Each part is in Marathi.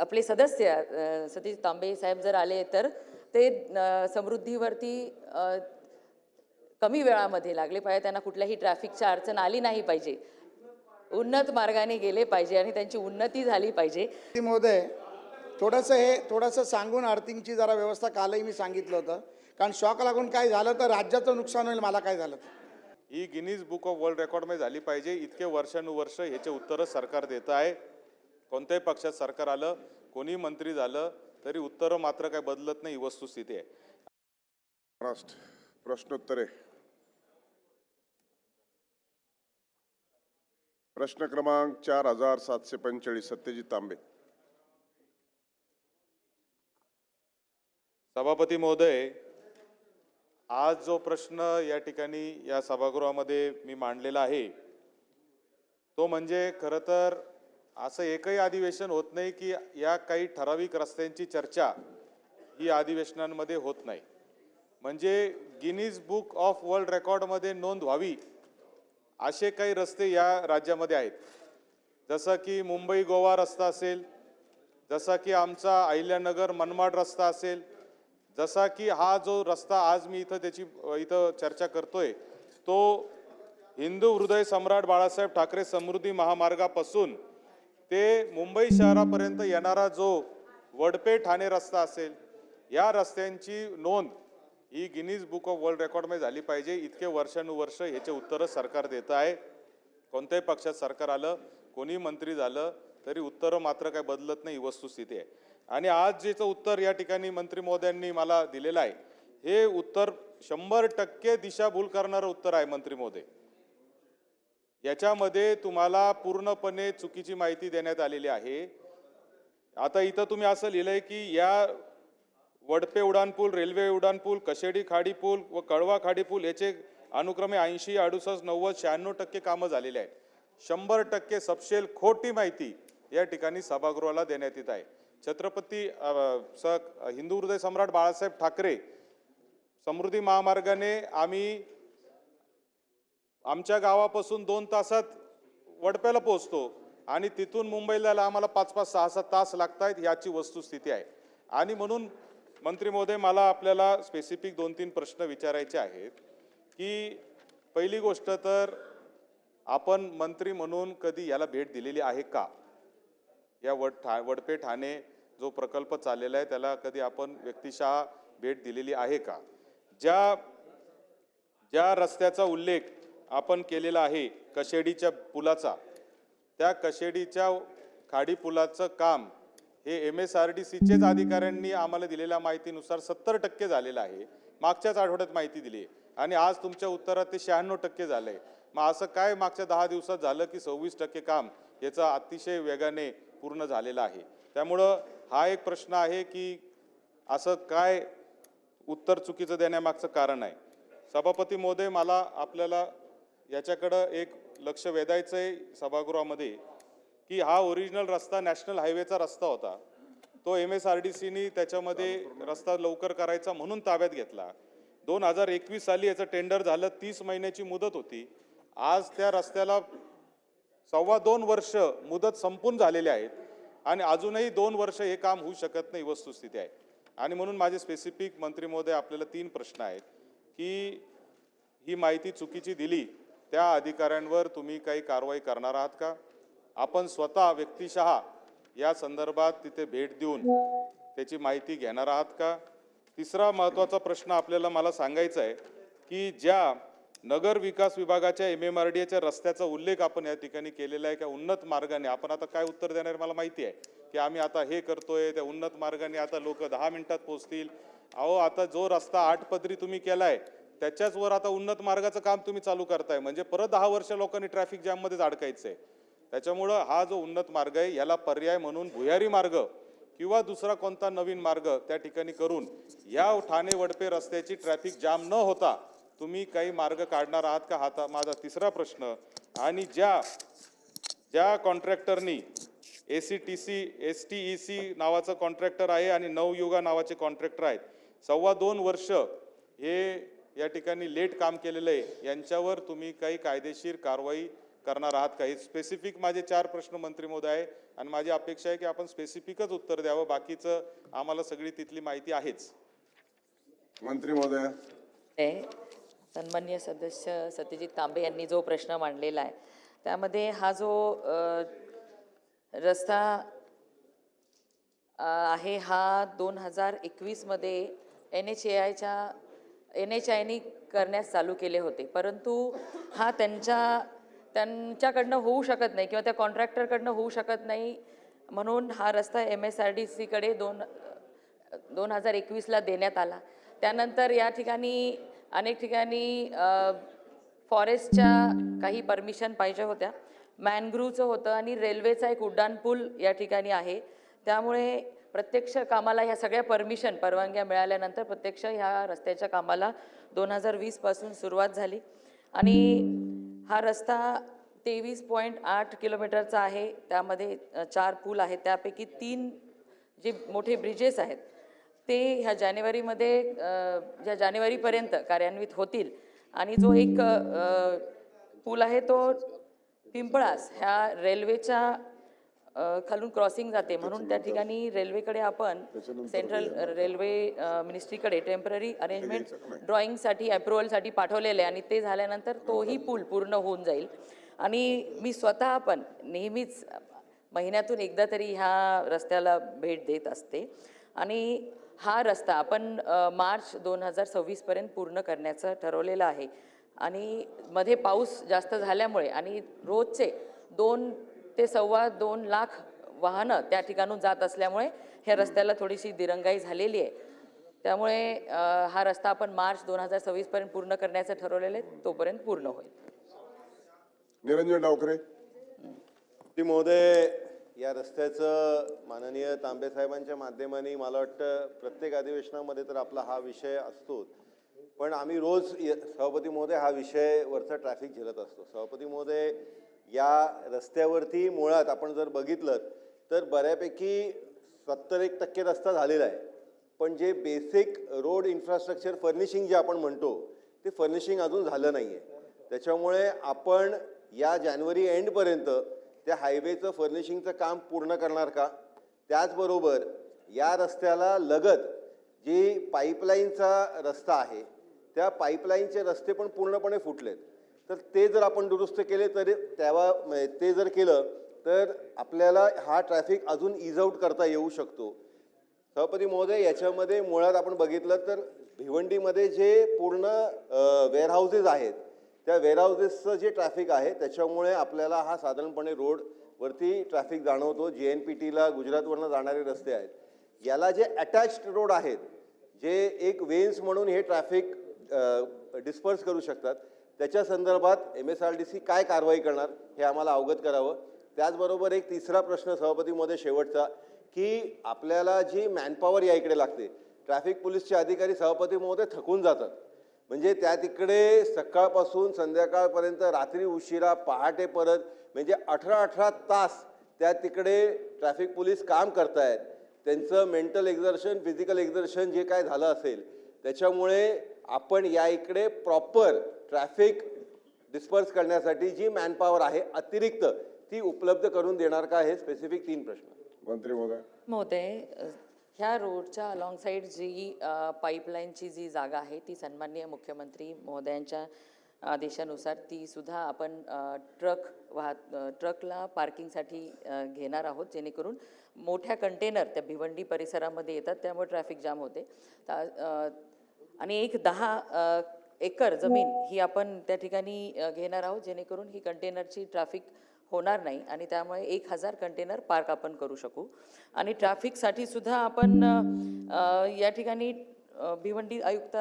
आपले सदस्य सतीश तांबे साहेब जर आले तर ते समृद्धीवरती कमी वेळामध्ये लागले पाहिजे. त्यांना कुठल्याही ट्रॅफिकच्या अडचण आली नाही पाहिजे. उन्नत मार्गाने गेले पाहिजे आणि त्यांची उन्नती झाली पाहिजे. ती महोदय थोडंसं हे थोडंसं सांगून अर्थिंगची जरा व्यवस्था कालही मी सांगितलं होतं. कारण शॉक लागून काय झालं तर राज्याचं नुकसान होईल मला काय झालं ही गिनीज बुक ऑफ वर्ल्ड रेकॉर्डमध्ये झाली पाहिजे. इतके वर्षानुवर्ष ह्याचे उत्तरं सरकार देत आहे. कोणत्याही पक्षात सरकार आलं कोणी मंत्री झालं तरी उत्तरं मात्र काय बदलत नाही ही वस्तुस्थिती आहे. महाराष्ट्र प्रश्नोत्तरे. प्रश्न क्रमांक चार हजार सातशे पंचेचाळीस सत्यजित तांबे. सभापती महोदय आज जो प्रश्न या ठिकाणी या सभागृहामध्ये मी मांडलेला आहे तो म्हणजे खरं तर असं एकही अधिवेशन होत नाही की या काही ठराविक रस्त्यांची चर्चा ही अधिवेशनांमध्ये होत नाही. म्हणजे गिनीज बुक ऑफ वर्ल्ड रेकॉर्डमध्ये नोंद व्हावी असे काही रस्ते या राज्यामध्ये आहेत. जसं की मुंबई गोवा रस्ता असेल जसा की आमचा अहिल्यानगर मनमाड रस्ता असेल जसा की हा जो रस्ता आज मी इथं त्याची इथं चर्चा करतोय तो हिंदू हृदय सम्राट बाळासाहेब ठाकरे समृद्धी महामार्गापासून ते मुंबई शहरापर्यंत येणारा जो वडपे ठाणे रस्ता असेल या रस्त्यांची नोंद ही गिनीज बुक ऑफ वर्ल्ड रेकॉर्डमध्ये झाली पाहिजे. इतके वर्षानुवर्ष ह्याचे उत्तरं सरकार देत आहे. कोणत्याही पक्षात सरकार आलं कोणी मंत्री झालं तरी उत्तरं मात्र काय बदलत नाही ही वस्तुस्थिती आहे. आणि आज जेचं उत्तर या ठिकाणी मंत्री मोद्यांनी मला दिलेलं आहे हे उत्तर शंभर टक्के दिशाभूल करणारं उत्तर आहे मंत्री महोदय याच्यामध्ये तुम्हाला पूर्णपणे चुकीची माहिती देण्यात आलेली आहे. आता इथं तुम्ही असं लिहिलंय की या वडपे उड्डाणपूल रेल्वे उड्डाणपूल कशेडी खाडी पूल व कळवा खाडी पूल याचे अनुक्रमे ऐंशी अडुसष्ट नव्वद शहाण्णव टक्के कामं झालेले आहेत. शंभर टक्के सपशेल खोटी माहिती या ठिकाणी सभागृहाला देण्यात येत आहे. छत्रपती स हिंदू हृदय सम्राट बाळासाहेब ठाकरे समृद्धी महामार्गाने आम्ही आमच्या गावापासून दोन तासात वडप्याला पोचतो आणि तिथून मुंबईला जायला आम्हाला पाच पाच सहा सात तास लागत आहेत याची वस्तुस्थिती आहे. आणि म्हणून मंत्री महोदय मला आपल्याला स्पेसिफिक दोन तीन प्रश्न विचारायचे आहेत की पहिली गोष्ट तर आपण मंत्री म्हणून कधी याला भेट दिलेली आहे का? या वड ठा वडपे ठाणे जो प्रकल्प चाललेला आहे त्याला कधी आपण व्यक्तिशः भेट दिलेली आहे का? ज्या ज्या रस्त्याचा उल्लेख आपण केलेला आहे कशेडीच्या पुलाचा. त्या कशेडीच्या खाडी पुलाचं काम हे एम एस आर डी सीचेच अधिकाऱ्यांनी आम्हाला दिलेल्या माहितीनुसार सत्तर टक्के झालेलं आहे. मागच्याच आठवड्यात माहिती दिली. आणि आज तुमच्या उत्तरात ते शहाण्णव टक्के झालंय. मग असं काय मागच्या दहा दिवसात झालं की सव्वीस टक्के काम याचं अतिशय वेगाने पूर्ण झालेलं आहे. त्यामुळं हा एक प्रश्न आहे की असं काय उत्तर चुकीचं देण्यामागचं कारण आहे? सभापती महोदय मला आपल्याला याच्याकडं एक लक्ष वेधायचं आहे सभागृहामध्ये की हा ओरिजिनल रस्ता नॅशनल हायवेचा रस्ता होता. तो एम एस आर डी सीनी त्याच्यामध्ये रस्ता लवकर करायचा म्हणून ताब्यात घेतला. दोन हजार एकवीस साली याचं टेंडर झालं तीस महिन्याची मुदत होती. आज त्या रस्त्याला सव्वा दोन वर्ष मुदत संपून झालेली आहेत आणि अजूनही दोन वर्ष हे काम होऊ शकत नाही वस्तुस्थिती आहे. आणि म्हणून माझे स्पेसिफिक मंत्री महोदय आपल्याला तीन प्रश्न आहेत की ही माहिती चुकीची दिली त्या अधिकाऱ्यांवर तुम्ही काही कारवाई करणार आहात का? आपण स्वतः व्यक्तिशः या संदर्भात तिथे भेट देऊन त्याची माहिती घेणार आहात का? तिसरा महत्त्वाचा प्रश्न आपल्याला मला सांगायचा आहे की ज्या नगर विकास विभागाच्या एम एम आर डी एच्या रस्त्याचा उल्लेख आपण या ठिकाणी केलेला आहे का उन्नत मार्गाने आपण आता काय उत्तर देणार मला माहिती आहे की आम्ही आता हे करतोय त्या उन्नत मार्गाने आता लोक दहा मिनिटात पोहोचतील. अहो आता जो रस्ता आठ पदरी तुम्ही आहे त्याच्याच वर आता उन्नत मार्गाचं काम तुम्ही चालू करताय. म्हणजे परत दहा वर्ष लोकांनी ट्रॅफिक जॅममध्येच अडकायचं आहे त्याच्यामुळं हा जो उन्नत मार्ग आहे याला पर्याय म्हणून भुयारी मार्ग किंवा दुसरा कोणता नवीन मार्ग त्या ठिकाणी करून या ठाणे वडपे रस्त्याची ट्रॅफिक जाम न होता तुम्ही काही मार्ग काढणार आहात का? हाता माझा तिसरा प्रश्न. आणि ज्या ज्या कॉन्ट्रॅक्टरनी A C T C S T E C नावाचं कॉन्ट्रॅक्टर आहे आणि नवयुगा नावाचे कॉन्ट्रॅक्टर आहेत. सव्वा दोन वर्ष हे या ठिकाणी लेट काम केलेलं आहे. यांच्यावर तुम्ही काही कायदेशीर कारवाई करणार आहात का? हे स्पेसिफिक माझे चार प्रश्न मंत्री महोदय आहे आणि माझी अपेक्षा आहे की आपण स्पेसिफिकच उत्तर द्यावं. बाकीचं आम्हाला सगळी तिथली माहिती आहेच. मंत्री महोदय. आहे. सन्मान्य सदस्य सत्यजित तांबे यांनी जो प्रश्न मांडलेला आहे त्यामध्ये हा जो रस्ता आहे हा दोन हजार एकवीसमध्ये एन एच ए आयच्या एन एच आयनी करण्यास चालू केले होते. परंतु हा त्यांच्या त्यांच्याकडनं होऊ शकत नाही किंवा त्या कॉन्ट्रॅक्टरकडनं होऊ शकत नाही. म्हणून हा रस्ता एम एस आर डी सीकडे दोन दोन हजार एकवीसला देण्यात आला. त्यानंतर या ठिकाणी अनेक ठिकाणी फॉरेस्टच्या काही परमिशन पाहिजे होत्या. मॅनग्रूवचं होतं आणि रेल्वेचा एक उड्डाणपूल या ठिकाणी आहे. त्यामुळे प्रत्यक्ष कामाला ह्या सगळ्या परमिशन परवानग्या मिळाल्यानंतर प्रत्यक्ष ह्या रस्त्याच्या कामाला दोन हजार वीसपासून सुरुवात झाली. आणि हा रस्ता तेवीस पॉईंट आठ किलोमीटरचा आहे. त्यामध्ये चार पूल आहेत. त्यापैकी तीन जे मोठे ब्रिजेस आहेत ते ह्या जानेवारीमध्ये ह्या जानेवारीपर्यंत कार्यान्वित होतील. आणि जो एक पूल आहे तो पिंपळास ह्या रेल्वेच्या खालून क्रॉसिंग जाते. म्हणून त्या ठिकाणी रेल्वेकडे आपण सेंट्रल रेल्वे मिनिस्ट्रीकडे टेंपररी अरेंजमेंट ड्रॉइंगसाठी अप्रुव्हलसाठी पाठवलेले आहे आणि ते झाल्यानंतर तोही पूल पूर्ण होऊन जाईल. आणि मी स्वतः पण नेहमीच महिन्यातून एकदा तरी ह्या रस्त्याला भेट देत असते. आणि हा रस्ता आपण मार्च दोन हजार सव्वीसपर्यंत पूर्ण करण्याचं ठरवलेलं आहे. आणि मध्ये पाऊस जास्त झाल्यामुळे आणि रोजचे दोन ते सव्वा दोन लाख वाहनं त्या ठिकाणून जात असल्यामुळे ह्या रस्त्याला थोडीशी दिरंगाई झालेली आहे. त्यामुळे हा रस्ता आपण मार्च दोन हजार सव्वीसपर्यंत पूर्ण करण्याचं ठरवलेलं आहे तोपर्यंत पूर्ण होईल. निरंजन डावकरे श्री महोदय या रस्त्याचं माननीय तांबे साहेबांच्या माध्यमाने मला वाटतं प्रत्येक अधिवेशनामध्ये तर आपला हा विषय असतोच. पण आम्ही रोज सभापती महोदय हा विषय वरचा ट्रॅफिक झेलत असतो. सभापती महोदय या रस्त्यावरती मुळात आपण जर बघितलं तर बऱ्यापैकी सत्तर एक टक्के रस्ता झालेला आहे. पण जे बेसिक रोड इन्फ्रास्ट्रक्चर फर्निशिंग जे आपण म्हणतो ते फर्निशिंग अजून झालं नाही आहे त्याच्यामुळे आपण या जानेवारी एंडपर्यंत त्या हायवेचं फर्निशिंगचं काम पूर्ण करणार का? त्याचबरोबर या रस्त्याला लगत जी पाईपलाईनचा रस्ता आहे त्या पाईपलाईनचे रस्ते पण पूर्णपणे फुटलेत. तर ते जर आपण दुरुस्त केले तरी तेव्हा ते जर केलं तर आपल्याला हा ट्रॅफिक अजून इज आऊट करता येऊ शकतो. सभापती महोदय याच्यामध्ये मुळात आपण बघितलं तर भिवंडीमध्ये जे पूर्ण वेअरहाऊसेस आहेत त्या वेअरहाऊसेसचं जे ट्रॅफिक आहे त्याच्यामुळे आपल्याला हा साधारणपणे रोडवरती ट्रॅफिक जाणवतो. जे एन पी टीला गुजरातवरनं जाणारे रस्ते आहेत. याला जे अटॅच्ड रोड आहेत जे एक वेन्स म्हणून हे ट्रॅफिक डिस्पर्स करू शकतात त्याच्या संदर्भात M S R D C काय कारवाई करणार हे आम्हाला अवगत करावं. त्याचबरोबर एक तिसरा प्रश्न सभापतीमध्ये शेवटचा की आपल्याला जी मॅनपॉवर या इकडे लागते ट्रॅफिक पोलीसचे अधिकारी सभापती महोदय थकून जातात. म्हणजे त्या तिकडे सकाळपासून संध्याकाळपर्यंत रात्री उशिरा पहाटे परत म्हणजे अठरा अठरा तास त्या तिकडे ट्रॅफिक पोलीस काम करतायत. त्यांचं मेंटल एक्झर्शन फिजिकल एक्झर्शन जे काय झालं असेल त्याच्यामुळे आपण या इकडे प्रॉपर ट्रॅफिक डिस्पर्स करण्यासाठी जी मॅनपॉवर आहे अतिरिक्त ती उपलब्ध करून देणार का हे स्पेसिफिक तीन प्रश्न. मंत्री महोदय. महोदय ह्या रोडच्या अलॉंग साईड जी पाईपलाईनची जी जागा आहे ती सन्माननीय मुख्यमंत्री महोदयांच्या आदेशानुसार ती सुद्धा आपण ट्रक वाहत अ, ट्रकला पार्किंगसाठी घेणार आहोत जेणेकरून मोठ्या कंटेनर त्या भिवंडी परिसरामध्ये येतात त्यामुळे ट्रॅफिक जाम होते. आणि एक दहा एकर जमीन ही आपण त्या ठिकाणी घेणार आहोत जेणेकरून ही कंटेनरची ट्रॅफिक होणार नाही आणि त्यामुळे एक हजार कंटेनर पार्क आपण करू शकू. आणि ट्रॅफिकसाठी सुद्धा आपण या ठिकाणी भिवंडी आयुक्त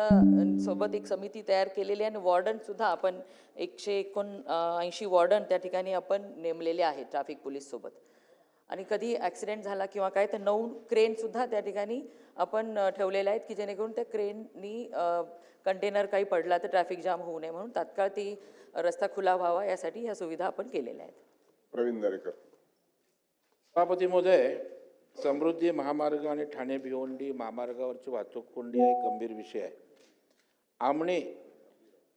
सोबत एक समिती तयार केलेली आहे आणि वॉर्डन सुद्धा आपण एकशे एकोण ऐंशी वॉर्डन त्या ठिकाणी आपण नेमलेले आहेत ट्रॅफिक पोलीस सोबत आणि कधी ॲक्सिडेंट झाला किंवा काय तर नऊ क्रेनसुद्धा त्या ठिकाणी आपण ठेवलेल्या आहेत की जेणेकरून त्या क्रेननी कंटेनर काही पडला तर ट्रॅफिक जाम होऊ नये म्हणून तात्काळ ती रस्ता खुला व्हावा यासाठी ह्या सुविधा आपण केलेल्या आहेत. प्रवीण दरेकर. सभापती महोदय समृद्धी महामार्ग आणि ठाणे भिवंडी महामार्गावरची वाहतूक कोंडी हा एक गंभीर विषय आहे. आमणे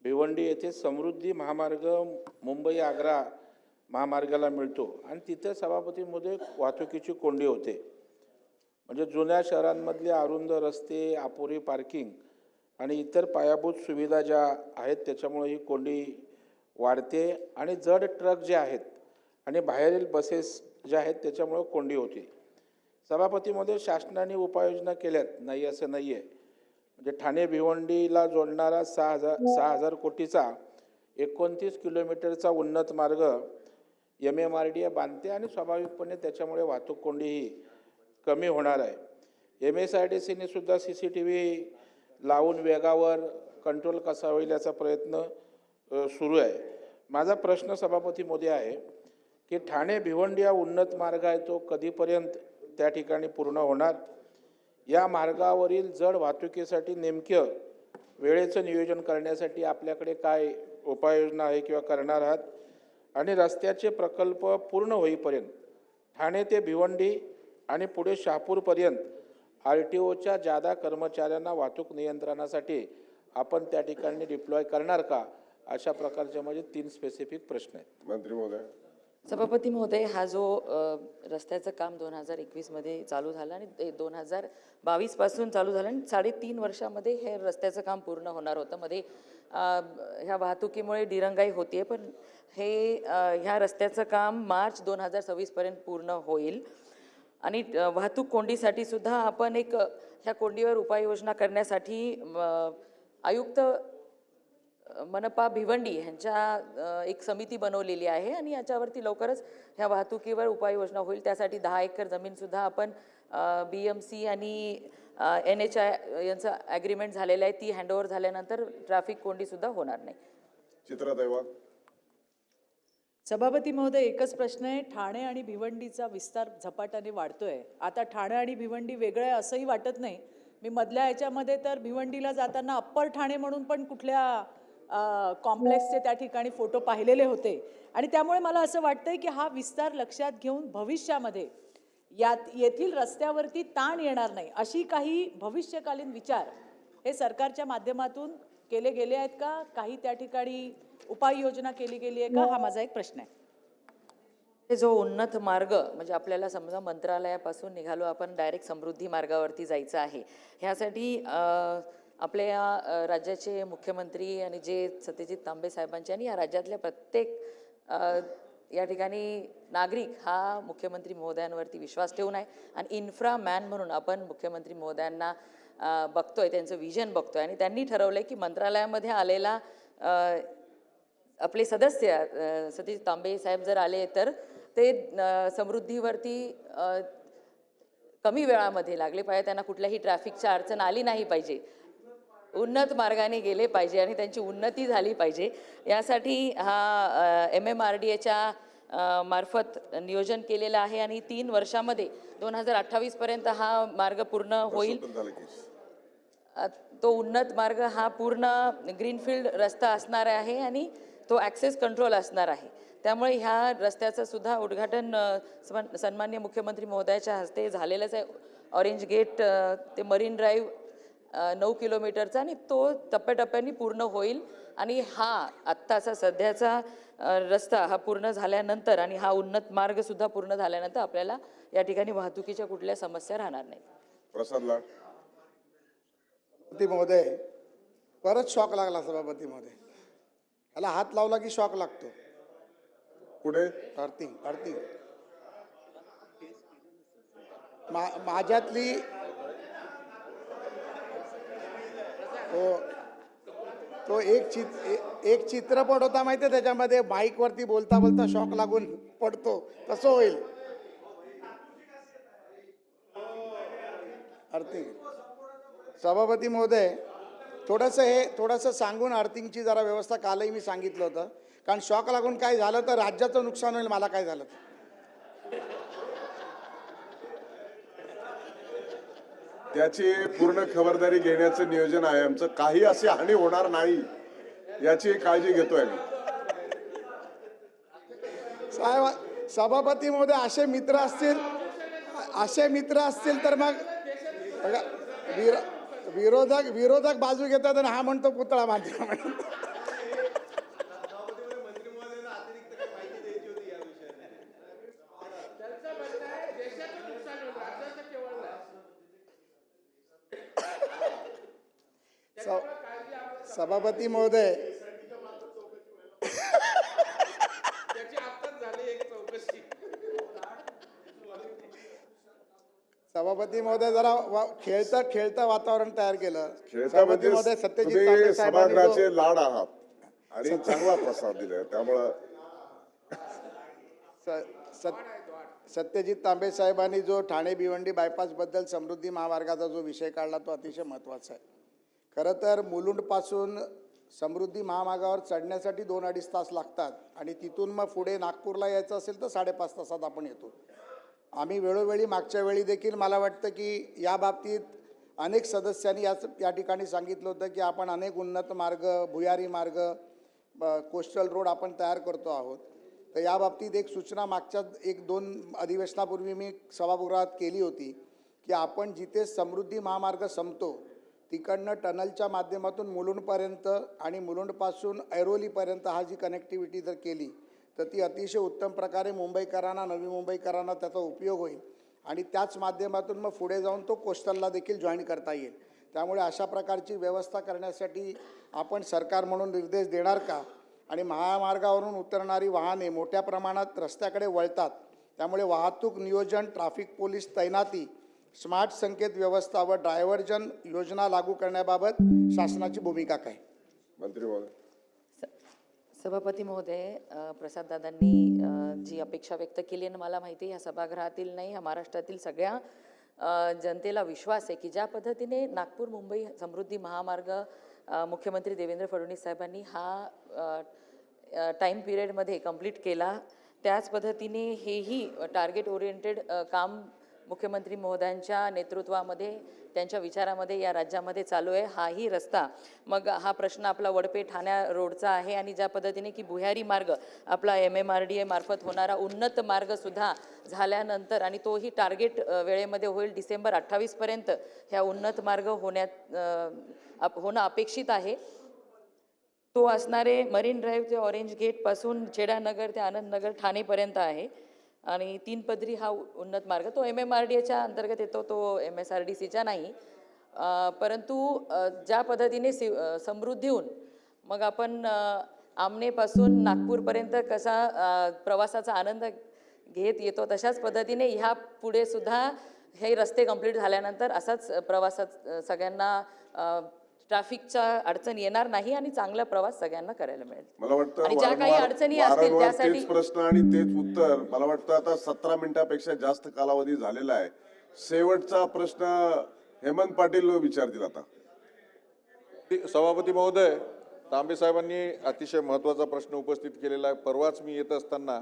भिवंडी येथे समृद्धी महामार्ग मुंबई आग्रा महामार्गाला मिळतो. आणि तिथे सभापतीमध्ये वाहतुकीची कोंडी होते. म्हणजे जुन्या शहरांमधले अरुंद रस्ते अपुरी पार्किंग आणि इतर पायाभूत सुविधा ज्या आहेत त्याच्यामुळे ही कोंडी वाढते. आणि जड ट्रक जे आहेत आणि बाहेरील बसेस ज्या आहेत त्याच्यामुळे कोंडी होते. सभापतीमध्ये शासनाने उपाययोजना केल्यात. नाही असं नाही आहे म्हणजे ठाणे भिवंडीला जोडणारा सहा हजार सहा हजार कोटीचा एकोणतीस किलोमीटरचा उन्नत मार्ग M M R D A बांधते आणि स्वाभाविकपणे त्याच्यामुळे वाहतूक कोंडीही कमी होणार आहे. एम एस आय डी सीने सुद्धा सी सी टी व्ही लावून वेगावर कंट्रोल कसा होईल याचा प्रयत्न सुरू आहे. माझा प्रश्न सभापती मोदी आहे की ठाणे भिवंडी हा उन्नत मार्ग आहे तो कधीपर्यंत त्या ठिकाणी पूर्ण होणार? या मार्गावरील जड वाहतुकीसाठी नेमकं वेळेचं नियोजन करण्यासाठी आपल्याकडे काय उपाययोजना आहे किंवा करणार आहात? आणि रस्त्याचे प्रकल्प पूर्ण होईपर्यंत ठाणे ते भिवंडी आणि पुढे शहापूरपर्यंत आर टी ओच्या जादा कर्मचाऱ्यांना वाहतूक नियंत्रणासाठी आपण त्या ठिकाणी डिप्लॉय करणार का? अशा प्रकारचे माझे तीन स्पेसिफिक प्रश्न आहेत. मंत्री महोदय. सभापती महोदय हा जो रस्त्याचं काम दोन हजार एकवीसमध्ये चालू झालं आणि दोन हजार बावीसपासून चालू झालं आणि साडेतीन वर्षामध्ये हे रस्त्याचं काम पूर्ण होणार होतं. मध्ये ह्या वाहतुकीमुळे दिरंगाई होते पण हे ह्या रस्त्याचं काम मार्च दोन हजार सव्वीसपर्यंत पूर्ण होईल. आणि वाहतूक कोंडीसाठी सुद्धा आपण एक ह्या कोंडीवर उपाययोजना करण्यासाठी आयुक्त मनपा भिवंडी ह्यांच्या एक समिती बनवलेली आहे आणि याच्यावरती लवकरच ह्या वाहतुकीवर उपाययोजना होईल. त्यासाठी दहा एकर जमीनसुद्धा आपण बी एम सी आणि एन एच आय यांचं ॲग्रीमेंट झालेलं आहे ती हँडओव्हर झाल्यानंतर ट्रॅफिक कोंडीसुद्धा होणार नाही. वाघ सभापती महोदय एकच प्रश्न आहे ठाणे आणि भिवंडीचा विस्तार झपाट्याने वाढतोय. आता ठाणे आणि भिवंडी वेगळं आहे असंही वाटत नाही. मी मधल्या ह्याच्यामध्ये तर भिवंडीला जाताना अप्पर ठाणे म्हणून पण कुठल्या कॉम्प्लेक्सचे त्या ठिकाणी फोटो पाहिलेले होते. आणि त्यामुळे मला असं वाटतंय की हा विस्तार लक्षात घेऊन भविष्यामध्ये यात येथील रस्त्यावरती ताण येणार नाही. अशी काही भविष्यकालीन विचार हे सरकारच्या माध्यमातून केले गेले आहेत का? काही त्या ठिकाणी उपाययोजना केली गेली आहे का? हा माझा एक प्रश्न आहे. हे जो उन्नत मार्ग म्हणजे आपल्याला समजा मंत्रालयापासून निघालो आपण डायरेक्ट समृद्धी मार्गावरती जायचं आहे. ह्यासाठी आपल्या राज्याचे मुख्यमंत्री आणि जे सत्यजित तांबे साहेबांचे आणि या राज्यातल्या प्रत्येक या ठिकाणी नागरिक हा मुख्यमंत्री महोदयांवरती विश्वास ठेवून आहे. आणि इन्फ्रा मॅन म्हणून आपण मुख्यमंत्री महोदयांना बघतोय त्यांचं विजन बघतोय. आणि त्यांनी ठरवलंय की मंत्रालयामध्ये आलेला आपले सदस्य सतीश तांबे साहेब जर आले तर ते समृद्धीवरती कमी वेळामध्ये लागले पाहिजे. त्यांना कुठल्याही ट्रॅफिकच्या अडचण आली नाही पाहिजे. उन्नत मार्गाने गेले पाहिजे आणि त्यांची उन्नती झाली पाहिजे. यासाठी हा एम एम आर डी एच्या मार्फत नियोजन केलेलं आहे आणि तीन वर्षामध्ये दोन हजार अठ्ठावीसपर्यंत हा मार्ग पूर्ण होईल. तो उन्नत मार्ग हा पूर्ण ग्रीनफील्ड रस्ता असणार आहे आणि तो ॲक्सेस कंट्रोल असणार आहे. त्यामुळे ह्या रस्त्याचं सुद्धा उद्घाटन सन्मान्य मुख्यमंत्री महोदयाच्या हस्ते झालेलंच आहे. ऑरेंज गेट ते मरीन ड्राईव्ह नऊ किलोमीटरचा आणि तो टप्प्याटप्प्याने पूर्ण होईल. आणि हा आत्ताचा सध्याचा रस्ता हा पूर्ण झाल्यानंतर आणि हा उन्नत मार्गसुद्धा पूर्ण झाल्यानंतर आपल्याला या ठिकाणी वाहतुकीच्या कुठल्या समस्या राहणार नाहीत. प्रसाद लाड सभापती महोदय परत शॉक लागला सभापती महोदय ह्याला हात लावला की शॉक लागतो. पुढे? अर्थिंग अर्थिंग मा माझ्यातली तो तो एक चित एक चित्रपट होता माहिती आहे त्याच्यामध्ये? बाईकवरती बोलता बोलता शॉक लागून पडतो. तसं होईल. अर्थिंग सभापती महोदय थोडंसं हे थोडंसं सांगून अर्थिंगची जरा व्यवस्था कालही मी सांगितलं होतं. कारण शॉक लागून काय झालं तर राज्याचं नुकसान होईल मला काय झालं त्याची पूर्ण खबरदारी घेण्याचं नियोजन आहे आमचं. काही अशी हानी होणार नाही याची काळजी घेतोय आम्ही. साहेब सभापती महोदय असे मित्र असतील असे मित्र असतील तर मग बघा विरो विरोधक विरोधक बाजू घेतात आणि हा म्हणतो पुतळा बांधला म्हणून स- सभापती महोदय. सभापती महोदय जरा खेळतं खेळतं वातावरण तयार केलं. खेळता सभापती म्हणजे महोदय सत्यजित सभागृहाचे लाड आहात आणि चांगला प्रसाद दिलाय. त्यामुळं सत्यजित तांबे साहेबांनी जो ठाणे भिवंडी बायपासबद्दल समृद्धी महामार्गाचा जो विषय काढला तो अतिशय महत्त्वाचा आहे. खरं तर मुलुंडपासून समृद्धी महामार्गावर चढण्यासाठी दोन अडीच तास लागतात आणि तिथून मग पुढे नागपूरला यायचं असेल तर साडेपाच तासात आपण येतो. आम्ही वेळोवेळी मागच्या वेळी देखील मला वाटतं की या बाबतीत अनेक सदस्यांनी याच या ठिकाणी सांगितलं होतं की आपण अनेक उन्नत मार्ग भुयारी मार्ग ब- कोस्टल रोड आपण तयार करतो आहोत. तर या बाबतीत एक सूचना मागच्या एक दोन अधिवेशनापूर्वी मी सभागृहात केली होती की आपण जिथे समृद्धी महामार्ग संपतो तिकडनं टनलच्या माध्यमातून मुलुंडपर्यंत आणि मुलुंडपासून ऐरोलीपर्यंत हा जी कनेक्टिव्हिटी जर केली तर ती अतिशय उत्तम प्रकारे मुंबईकरांना नवी मुंबईकरांना त्याचा उपयोग होईल. आणि त्याच माध्यमातून मग पुढे जाऊन तो कोस्टलला देखील जॉईन करता येईल. त्यामुळे अशा प्रकारची व्यवस्था करण्यासाठी आपण सरकार म्हणून निर्देश देणार का? आणि महामार्गावरून उतरणारी वाहने मोठ्या प्रमाणात रस्त्याकडे वळतात. त्यामुळे वाहतूक नियोजन ट्रॅफिक पोलीस तैनाती स्मार्ट संकेत व्यवस्था व ड्रायव्हर्जन योजना लागू करण्याबाबत शासनाची भूमिका काय? मंत्री महोदय. सभापती महोदय प्रसाददादांनी जी अपेक्षा व्यक्त केली आणि मला माहिती आहे ह्या सभागृहातील नाही ह्या महाराष्ट्रातील सगळ्या जनतेला विश्वास आहे की ज्या पद्धतीने नागपूर मुंबई समृद्धी महामार्ग मुख्यमंत्री देवेंद्र फडणवीस साहेबांनी हा टाईम पिरियडमध्ये कंप्लीट केला त्याच पद्धतीने हेही टार्गेट ओरिएंटेड काम मुख्यमंत्री महोदयांच्या नेतृत्वामध्ये त्यांच्या विचारामध्ये या राज्यामध्ये चालू आहे. हाही रस्ता. मग हा प्रश्न आपला वडपे ठाण्या रोडचा आहे आणि ज्या पद्धतीने की भुयारी मार्ग आपला M M R D A मार्फत होणारा उन्नत मार्गसुद्धा झाल्यानंतर आणि तोही टार्गेट वेळेमध्ये होईल डिसेंबर अठ्ठावीसपर्यंत ह्या उन्नत मार्ग होण्यात होणं अपेक्षित आहे. तो असणारे मरीन ड्राईव्ह ते ऑरेंज गेटपासून चेडानगर ते आनंदनगर ठाणेपर्यंत आहे. आणि तीन पदरी हा उन्नत मार्ग तो एम एम आर डी एच्या अंतर्गत येतो तो एम एस आर डी सीच्या नाही. परंतु ज्या पद्धतीने सि समृद्धी होऊन मग आपण आमनेपासून नागपूरपर्यंत कसा प्रवासाचा आनंद घेत येतो तशाच पद्धतीने ह्या पुढे सुद्धा हे रस्ते कंप्लीट झाल्यानंतर असाच प्रवासात सगळ्यांना ट्रॅफिकच्या अडचण येणार नाही आणि चांगला प्रवास सगळ्यांना करायला मिळेल. मला वाटतं आणि ज्या काही वारंवार- अडचणी असतील वारंवार त्यासाठी तेच प्रश्न आणि तेच उत्तर. मला वाटतं आता सतरा मिनिटापेक्षा जास्त कालावधी झालेला आहे. शेवटचा प्रश्न हेमंत पाटील विचारतील आता. सभापती महोदय तांबे साहेबांनी अतिशय महत्त्वाचा प्रश्न उपस्थित केलेला आहे. परवाच मी येत असताना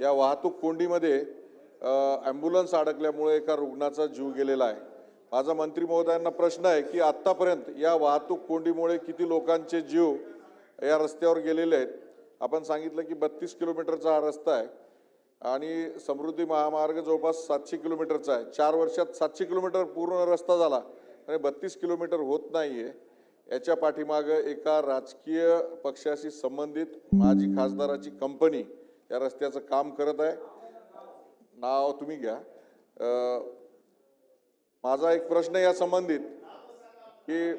या वाहतूक कोंडीमध्ये ॲम्ब्युलन्स अडकल्यामुळे एका रुग्णाचा जीव गेलेला आहे. माझा मंत्री महोदयांना प्रश्न आहे की आत्तापर्यंत या वाहतूक कोंडीमुळे किती लोकांचे जीव या रस्त्यावर गेलेले आहेत? आपण सांगितलं की बत्तीस किलोमीटरचा हा रस्ता आहे आणि समृद्धी महामार्ग जवळपास सातशे किलोमीटरचा आहे. चार वर्षात सातशे किलोमीटर पूर्ण रस्ता झाला आणि बत्तीस किलोमीटर होत नाही आहे याच्या पाठीमागं एका राजकीय पक्षाशी संबंधित माजी खासदाराची कंपनी या रस्त्याचं काम करत आहे. नाव तुम्ही घ्या. माझा एक प्रश्न या संबंधित की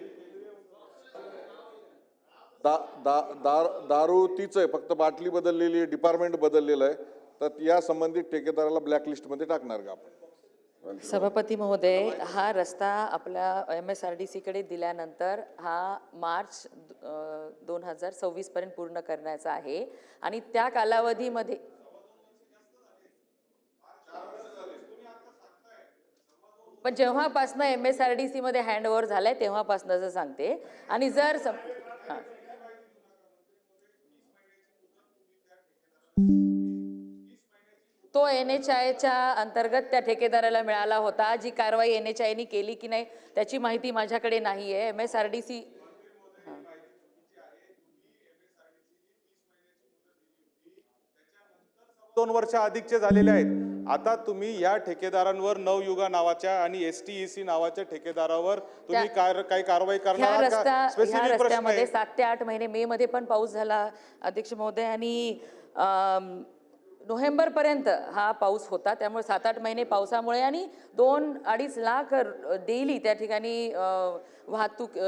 दा दा दार दारू तीच आहे फक्त बाटली बदललेली आहे डिपार्टमेंट बदललेलं आहे तर या संबंधित ठेकेदाराला ब्लॅकलिस्टमध्ये टाकणार का आपण? सभापती महोदय हा रस्ता आपल्या एम एस आर डी सीकडे दिल्यानंतर हा मार्च दोन हजार सव्वीसपर्यंत पूर्ण करण्याचा आहे. आणि त्या कालावधीमध्ये पण जेव्हापासनं एम एस आर डी सीमध्ये हँडओव्हर झालाय तेव्हापासनं सांगते. आणि जर सम हां. तो एन एच आयच्या अंतर्गत त्या ठेकेदाराला मिळाला होता जी कारवाई एन एच आयनी केली की नाही त्याची माहिती माझ्याकडे नाही आहे M S R D C दोन वर्ष अधिकचे झालेले आहेत. आता तुम्ही या ठेकेदारांवर नवयुगा नावाच्या आणि एस टी सी नावाच्या ठेकेदारावर तुम्ही कार- काही कारवाई ह्या करणार आहात रस्ता का ह्या स्पेसिफिक प्रश्न रस्त्यामध्ये आहे. सात ते आठ महिने मे मध्ये पण पाऊस झाला अध्यक्ष महोदय आणि अम, नोव्हेंबरपर्यंत हा पाऊस होता. त्यामुळे सात आठ महिने पावसामुळे आणि दोन अडीच लाख डेली त्या ठिकाणी अ, वाहतूक अ,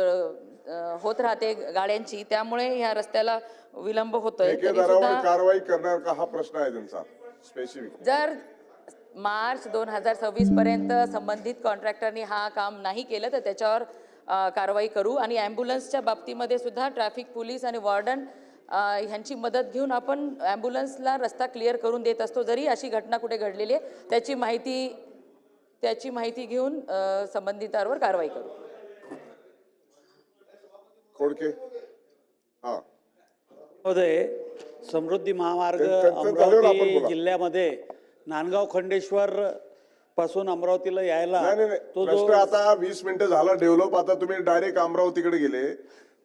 अ, होत राहते गाड्यांची. त्यामुळे ह्या रस्त्याला विलंब होतोय. ठेकेदारावर कारवाई करणार का हा प्रश्न आहे त्यांचा स्पेसिफिक जर मार्च दोन हजार सव्वीस पर्यंत संबंधित कॉन्ट्रॅक्टरनी हा काम नाही केलं तर त्याच्यावर कारवाई करू. आणि ॲम्ब्युलन्सच्या बाबतीमध्ये सुद्धा ट्रॅफिक पोलीस आणि वॉर्डन ह्यांची मदत घेऊन आपण ॲम्ब्युलन्सला रस्ता क्लिअर करून देत असतो जरी अशी घटना कुठे घडलेली आहे त्याची माहिती त्याची माहिती घेऊन संबंधितांवर कारवाई करू. खोडके. हा. महोदय समृद्धी महामार्ग अमरावती. जिल्ह्यामध्ये नांदगाव खंडेश्वर पासून अमरावतीला यायला नाही नाही नाही. तो प्रश्न जो आता वीस मिनिटं झाला. डेव्हलप आता तुम्ही डायरेक्ट अमरावतीकडे गेले.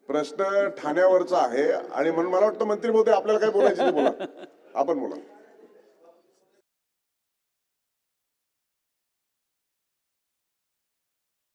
प्रश्न ठाण्यावरचा आहे. आणि म्हणून मला वाटतं मंत्री महोदय आपल्याला काय बोलायचं ते बोला. आपण बोला.